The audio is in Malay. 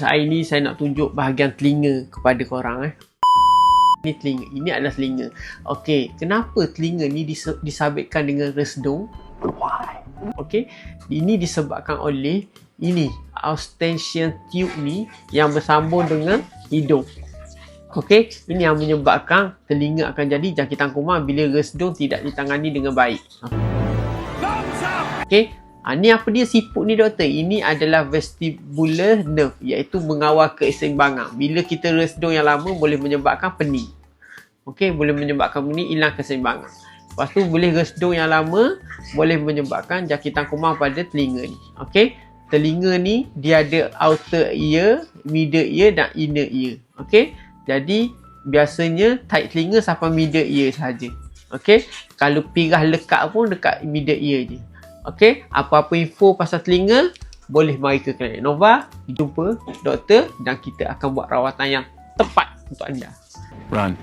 Hari ni saya nak tunjuk bahagian telinga kepada korang eh. Ini telinga. Ini adalah telinga. Okey, kenapa telinga ni dis- disabitkan dengan resdung? Why? Okey, ini disebabkan oleh ini Eustachian tube ni yang bersambung dengan hidung. Okey, ini yang menyebabkan telinga akan jadi jangkitan kuman bila resdung tidak ditangani dengan baik. Okey, Ha, ni apa dia siput ni doktor? Ini adalah vestibular nerve iaitu mengawal keseimbangan. Bila kita resdung yang lama boleh menyebabkan pening. Okey, boleh menyebabkan pening hilang keseimbangan. Lepas tu boleh resdung yang lama boleh menyebabkan jangkitan kuman pada telinga ni. Okey, telinga ni dia ada outer ear, middle ear dan inner ear. Okey, jadi biasanya tight telinga sampai middle ear saja. Okey, kalau pirah lekat pun dekat middle ear je. Okey, apa-apa info pasal telinga boleh mari ke Klinik Nova, jumpa doktor dan kita akan buat rawatan yang tepat untuk anda. Run.